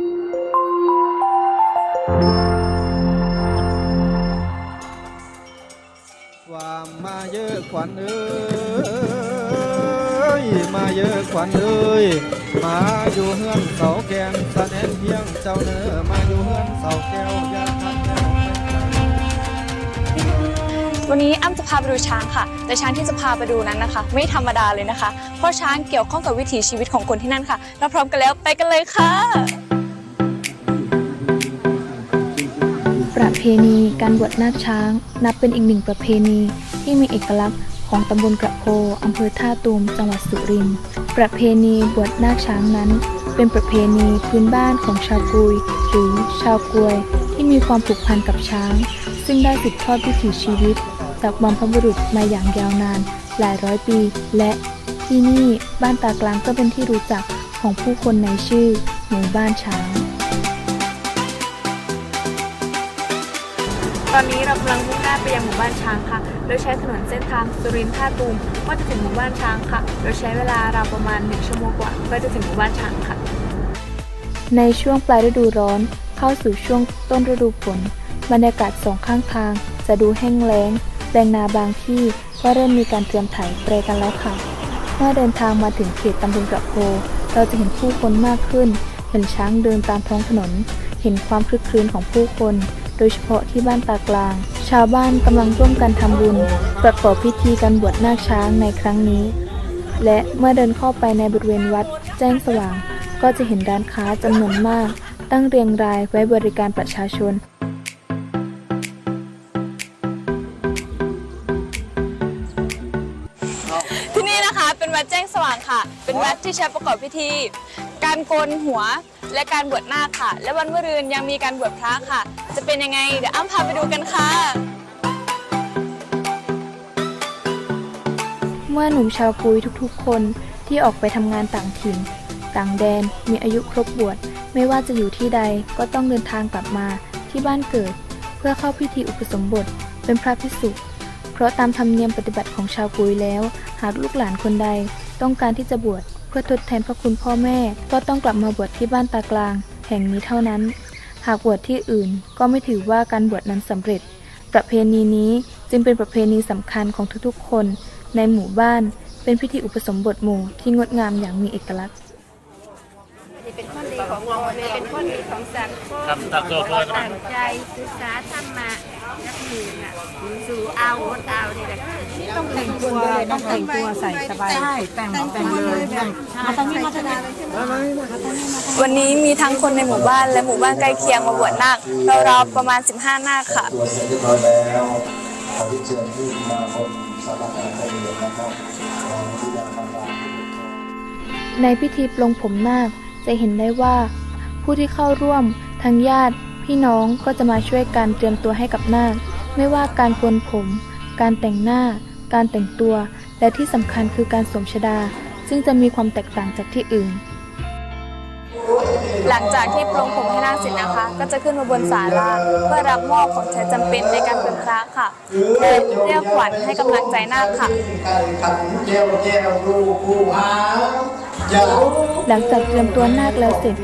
ความมาเยอะขวัญเอ้ยมาเยอะขวัญเอ้ยมาอยู่เฮือนเสาแกงสะแนนเพียงเจ้าเนื้อมาอยู่เฮือนเสาแก้วยาทันแก้ววันนี้อ้ำจะพาไปดูช้างค่ะ แต่ช้างที่จะพาไปดูนั้นนะคะ ไม่ธรรมดาเลยนะคะ เพราะช้างเกี่ยวข้องกับวิถีชีวิตของคนที่นั่นค่ะเราพร้อมกันแล้วไปกันเลยค่ะ เพณีการบวชนาคช้าง นับเป็นอีกหนึ่งประเพณี ที่มีเอกลักษณ์ของตำบลกระโพอำเภอท่าตูม จังหวัดสุรินทร์ ประเพณีบวชนาคช้างนั้น เป็นประเพณีพื้นบ้านของชาวกุย หรือชาวกวย ที่มีความผูกพันกับช้าง ซึ่งได้สืบทอดวิถีชีวิต จากบรรพบุรุษมาอย่างยาวนาน หลายร้อยปี และที่นี่บ้านตากลางก็เป็นที่รู้จักของผู้คนในชื่อหมู่บ้านช้าง ตอนนี้เรากำลังมุ่งหน้าไปยังหมู่บ้านช้างค่ะ โดยใช้ถนนเส้นทางสุรินทร์ท่าตูมก็จะถึงหมู่บ้านช้างค่ะ โดยใช้เวลาราวประมาณ 1 ชั่วโมงกว่าก็จะถึงหมู่บ้านช้างค่ะ ในช่วงปลายฤดูร้อน เข้าสู่ช่วงต้นฤดูฝนบรรยากาศสองข้างทาง จะดูแห้งแล้งแปลงนาบางที่ก็เริ่มมีการเตรียมไถเปรกันแล้วค่ะ เมื่อเดินทางมาถึงเขตตำบลกระโพเราจะเห็นผู้คนมากขึ้น เห็นช้างเดินตามท้องถนน เห็นความคลึกคลื้นของผู้คน โดยเฉพาะที่บ้านตากลาง ชาวบ้านกำลังร่วมกันทำบุญ ประกอบพิธีการบวชนาคช้างในครั้งนี้ และเมื่อเดินเข้าไปในบริเวณวัดแจ้งสว่าง ก็จะเห็นร้านค้าจำนวนมาก ตั้งเรียงรายไว้บริการประชาชนที่นี่นะคะเป็นวัดแจ้งสว่างค่ะ เป็นวัดที่ใช้ประกอบพิธี การโกนหัวและการบวชนาคค่ะ และวันมะรืนยังมีการบวชพระค่ะ จะเป็นยังไง เดี๋ยวอ้ำพาไปดูกันค่ะ เมื่อหนุ่มชาวปุยทุกๆ คนที่ออกไปทำงานต่างถิ่น ต่างแดนมีอายุครบบวชไม่ว่าจะอยู่ที่ใดก็ต้องเดินทางกลับมาที่บ้านเกิด เพื่อเข้าพิธีอุปสมบทเป็นพระภิกษุ เพราะตามธรรมเนียมปฏิบัติของชาวปุยแล้ว หากลูกหลานคนใดต้องการที่จะบวชเพื่อทดแทนพระคุณพ่อแม่ ก็ต้องกลับมาบวชที่บ้านตากลาง แห่งนี้เท่านั้น หากบวชที่อื่นก็ไม่ถือว่าการบวชนั้นสำเร็จ ประเพณีนี้จึงเป็นประเพณีสำคัญของทุกๆคน ในหมู่บ้านเป็นพิธีอุปสมบทหมู่ที่งดงามอย่างมีเอกลักษณ์ เป็นคนดีของพ่อแม่เป็นคนดีของสังคมครับตักตัวตัวตั้งใจศึกษาธรรมะนักมือน่ะสู่เอาอดเอานี่แหละต้องแต่งตัวต้องแต่งตัวใส่สบายใช่แต่งแต่งเลยมาทางนี้มาทางนี้วันนี้มีทั้งคนในหมู่บ้านและหมู่บ้านใกล้เคียงมาบวชนาคราวๆประมาณ 15 นาคค่ะเสร็จเรียบร้อยแล้วขอที่เชิญที่มาบนสาราการประเรียนนะครับของที่ดาบางดาในพิธีปลงผมนาค จะเห็นได้ว่า ผู้ที่เข้าร่วมทั้งญาติ พี่น้องก็จะมาช่วยกันเตรียมตัวให้กับนาคไม่ว่าการโกนผม การแต่งหน้า การแต่งตัว และที่สำคัญคือการสวมชดา ซึ่งจะมีความแตกต่างจากที่อื่น หลังจากที่ปลงผมให้นาคเสร็จนะคะ ก็จะขึ้นมาบนศาลาเพื่อรับมอบของใช้จำเป็นในการเป็นพระค่ะและเรียกขวัญให้กำลังใจนาคค่ะ หลังจากเตรียมตัวนาคแล้วเสร็จ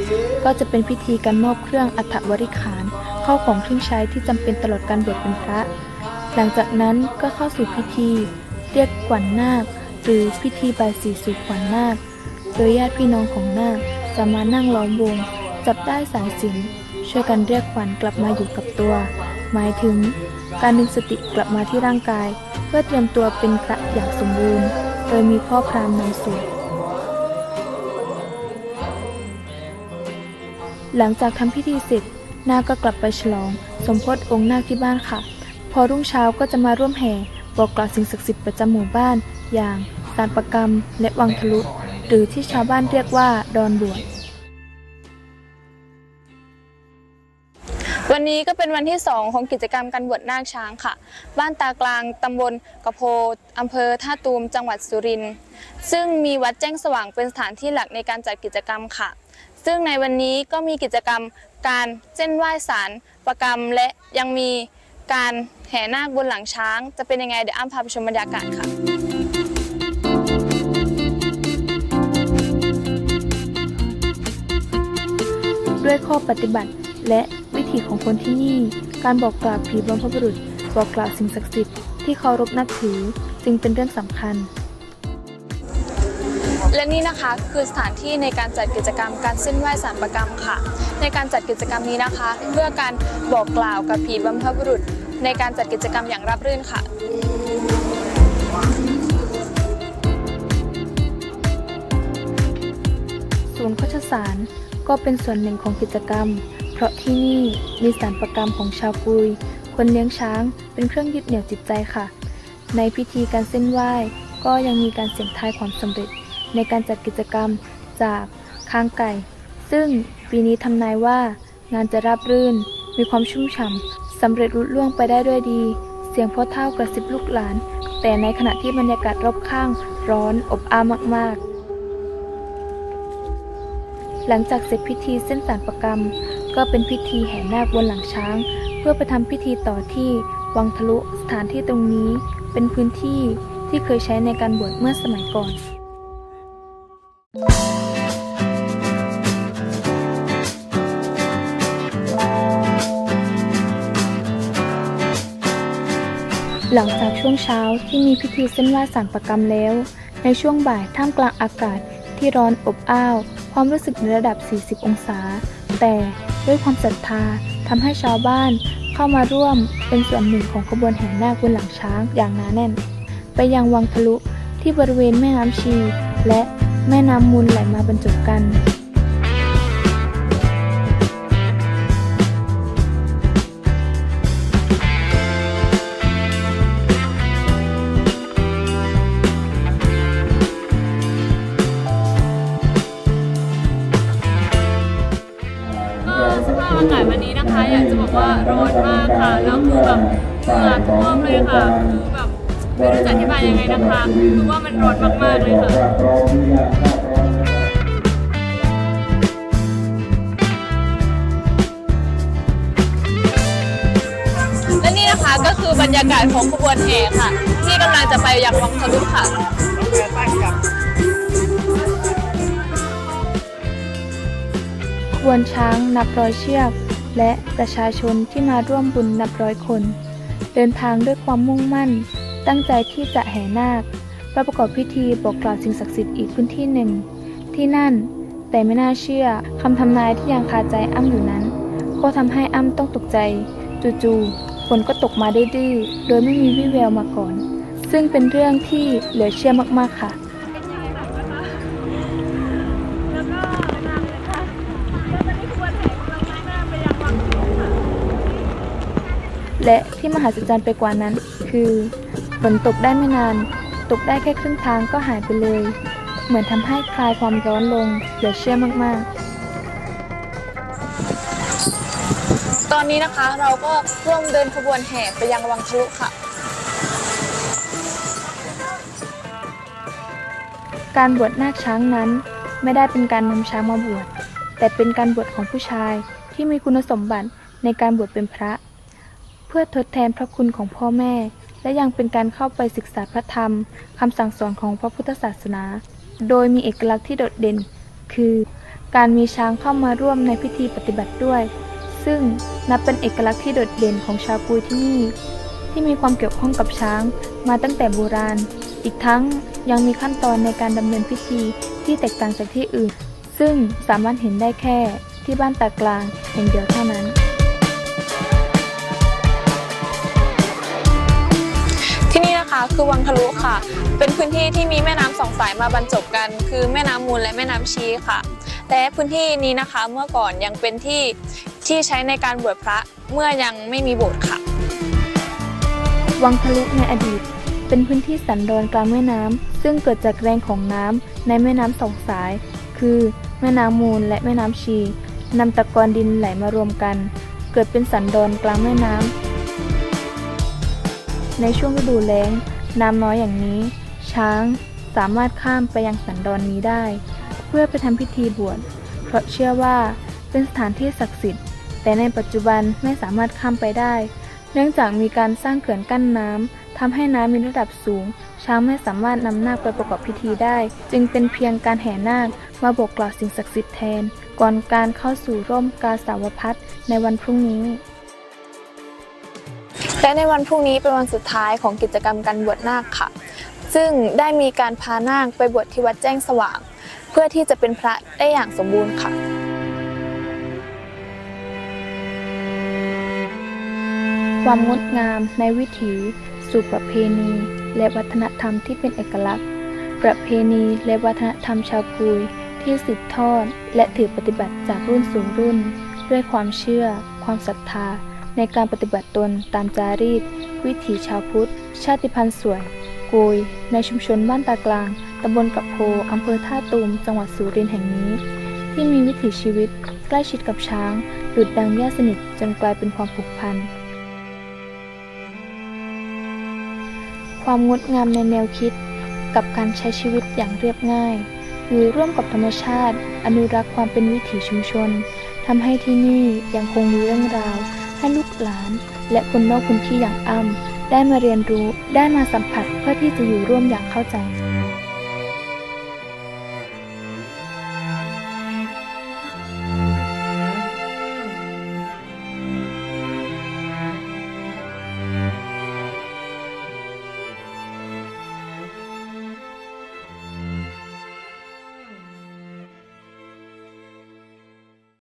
ก็จะเป็นพิธีการมอบเครื่องอัฐบริขารเข้าของเครื่องใช้ที่จำเป็นตลอดการบวชเป็นพระ หลังจากนั้นก็เข้าสู่พิธี เรียกขวัญนาค หรือพิธีบายสีสู่ขวัญนาค โดยญาติพี่น้องของนาคจะมานั่งล้อมวงจับได้สายสินช่วยกันเรียกขวัญกลับมาอยู่กับตัว หมายถึง การดึงสติกลับมาที่ร่างกาย เพื่อเตรียมตัวเป็นพระอย่างสมบูรณ์ โดยมีพ่อพราหมณ์นำสวด หลังจากทำพิธีเสร็จนาคก็กลับไปฉลอง สมโพธิองค์นาคที่บ้านค่ะ พอรุ่งเช้าก็จะมาร่วมแห่บอกกล่าวสิ่งศักดิ์สิทธิ์ประจำหมู่บ้าน อย่างสารประกรรม และวังทะลุหรือที่ชาวบ้านเรียกว่าดอนบวชวันนี้ก็เป็นวันที่ 2 ของกิจกรรมการบวชนาคช้างค่ะ บ้านตากลางตำบลกระโพอำเภอท่าตูมจังหวัดสุรินทร์ซึ่งมีวัดแจ้งสว่างเป็นสถานที่หลักในการจัดกิจกรรมค่ะ ซึ่งในวันนี้ก็มีกิจกรรมการเส้นไหว้สารประกรรม และยังมีการแห่นาคบนหลังช้าง จะเป็นยังไงเดี๋ยวอ้ำพาไปชมบรรยากาศค่ะด้วยข้อปฏิบัติและวิถีของคนที่นี่ การบอกกล่าวผีบรรพบุรุษ บอกกล่าวสิ่งศักดิ์สิทธิ์ที่เคารพนับถือจึงเป็นเรื่องสำคัญ และนี่นะคะคือสถานที่ในการจัดกิจกรรมการสิ้นไหว้สารประกรรมค่ะ ในการจัดกิจกรรมนี้นะคะ เพื่อการบอกกล่าวกับผีบรรพบุรุษ ในการจัดกิจกรรมอย่างราบรื่นค่ะศูนย์โฆษสารก็เป็นส่วนหนึ่งของกิจกรรม เพราะที่นี่มีสารประกรรมของชาวกุย คนเลี้ยงช้างเป็นเครื่องยึดเหนี่ยวจิตใจค่ะ ในพิธีการเส้นไหว้ก็ยังมีการเสี่ยงทายความสำเร็จ ในการจัดกิจกรรมจากค้างไก่ ซึ่งปีนี้ทำนายว่างานจะราบรื่น มีความชุ่มฉ่ำสำเร็จรุล่วงไปได้ด้วยดี เสียงพ่อเท่ากระซิบลูกหลาน แต่ในขณะที่บรรยากาศรอบข้างร้อนอบอ้าวมาก ๆ หลังจากเสร็จพิธีเส้นสารประกรรม ก็เป็นพิธีแห่นาคบนหลังช้าง เพื่อไปทำพิธีต่อที่วังทะลุสถานที่ตรงนี้ เป็นพื้นที่ที่เคยใช้ในการบวชเมื่อสมัยก่อน หลังจากช่วงเช้าที่มีพิธีเส้นไหว้สารประกรรมแล้ว ในช่วงบ่ายท่ามกลางอากาศที่ร้อนอบอ้าว ความรู้สึกในระดับ 40 องศา แต่ด้วยความศรัทธาทำให้ชาวบ้านเข้ามาร่วมเป็นส่วนหนึ่งของขบวนแห่นาคบนหลังช้างอย่างหนาแน่น ไปยังวังทะลุที่บริเวณแม่น้ำชี และ แม่น้ำมูลไหลมาบรรจบกันก็สภาพอากาศวันนี้นะคะ อยากจะบอกว่าร้อนมากค่ะ แล้วคือแบบเหงื่อท่วมเลยค่ะ คือแบบไม่รู้จะอธิบายยังไงนะคะ คือว่ามันร้อนมากๆเลยค่ะ ของขบวนแห่ค่ะ ที่กำลังจะไปยังวังทะลุค่ะขบวนช้างนับร้อยเชือก และประชาชนที่มาร่วมบุญนับร้อยคน เดินทางด้วยความมุ่งมั่น ตั้งใจที่จะแห่นาคเพื่อประกอบพิธีบอกกล่าวสิ่งศักดิ์สิทธิ์อีกพื้นที่หนึ่ง ที่นั่น แต่ไม่น่าเชื่อคำทำนายที่ยังคาใจอ้ำอยู่นั้น ก็ทำให้อ้ำต้องตกใจ จู่ๆ ฝนก็ตกมาได้ดื้อโดยไม่มีวี่แววมาก่อน ซึ่งเป็นเรื่องที่เหลือเชื่อมากๆค่ะแล้วก็นำเลยค่ะแล้วตอนนี้ขบวนแห่กำลังมุ่งหน้าไปยังค่ะและที่มหัศจรรย์ไปกว่านั้น คือฝนตกได้ไม่นาน ตกได้แค่ครึ่งทางก็หายไปเลย เหมือนทำให้คลายความร้อนลงเหลือเชื่อมากๆ อนนี้นะคะเราก็ร่วมเดินขบวนแห่ไปยังวังทะลุค่ะ การบวชนาคช้างนั้นไม่ได้เป็นการนำช้างมาบวช แต่เป็นการบวชของผู้ชายที่มีคุณสมบัติในการบวชเป็นพระ เพื่อทดแทนพระคุณของพ่อแม่ และยังเป็นการเข้าไปศึกษาพระธรรมคำสั่งสอนของพระพุทธศาสนา โดยมีเอกลักษณ์ที่โดดเด่น คือ การมีช้างเข้ามาร่วมในพิธีปฏิบัติด้วย ซึ่งนับเป็นเอกลักษณ์ที่โดดเด่นของชาวกุยที่นี่ ที่มีความเกี่ยวข้องกับช้างมาตั้งแต่โบราณ อีกทั้งยังมีขั้นตอนในการดำเนินพิธีที่แตกต่างจากที่อื่น ซึ่งสามารถเห็นได้แค่ที่บ้านตากลางแห่งเดียวเท่านั้นที่นี่นะคะคือวังทะลุค่ะ เป็นพื้นที่ที่มีแม่น้ำสองสายมาบรรจบกัน คือแม่น้ำมูลและแม่น้ำชีค่ะ และพื้นที่นี้นะคะเมื่อก่อนยังเป็นที่ ที่ใช้ในการบวชพระเมื่อยังไม่มีโบสถ์ค่ะ วังทะลุในอดีต เป็นพื้นที่สันดอนกลางแม่น้ำซึ่งเกิดจากแรงของน้ำในแม่น้ำสองสาย คือแม่น้ำมูลและแม่น้ำชีนำตะกอนดินไหลมารวมกัน เกิดเป็นสันดอนกลางแม่น้ำในช่วงฤดูแล้ง น้ำน้อยอย่างนี้ ช้างสามารถข้ามไปยังสันดอนนี้ได้ เพื่อไปทำพิธีบวชเพราะเชื่อว่าเป็นสถานที่ศักดิ์สิทธิ์ แต่ในปัจจุบันไม่สามารถข้ามไปได้ เนื่องจากมีการสร้างเขื่อนกั้นน้ำทำให้น้ำมีระดับสูง ช้างไม่สามารถนำนาคไปประกอบพิธีได้ จึงเป็นเพียงการแห่นาคมาบอกกล่าวสิ่งศักดิ์สิทธิ์แทน ก่อนการเข้าสู่ร่มกาสาวพัฒในวันพรุ่งนี้และในวันพรุ่งนี้เป็นวันสุดท้ายของกิจกรรมการบวชนาคค่ะ ซึ่งได้มีการพานาคไปบวชที่วัดแจ้งสว่าง เพื่อที่จะเป็นพระได้อย่างสมบูรณ์ค่ะ ความงดงามในวิถี สู่ประเพณี และวัฒนธรรมที่เป็นเอกลักษณ์ ประเพณีและวัฒนธรรมชาวกุยที่สืบทอด และถือปฏิบัติจากรุ่นสู่รุ่น ด้วยความเชื่อ ความศรัทธา ในการปฏิบัติตนตามจารีต วิถีชาวพุทธ ชาติพันธุ์สวยกุย ในชุมชนบ้านตากลางตำบลกับโพอำเภอท่าตูม จังหวัดสุรินทร์แห่งนี้ ที่มีวิถีชีวิตใกล้ชิดกับช้างดุดดังญาติสนิทจนกลายเป็นความผูกพัน ความงดงามในแนวคิด กับการใช้ชีวิตอย่างเรียบง่าย อยู่ร่วมกับธรรมชาติ อนุรักษ์ความเป็นวิถีชุมชนทำให้ที่นี่ยังคงมีเรื่องราว ให้ลูกหลาน และคนนอกพื้นที่อย่างอ้ำได้มาเรียนรู้ได้มาสัมผัสเพื่อที่จะอยู่ร่วมอย่างเข้าใจ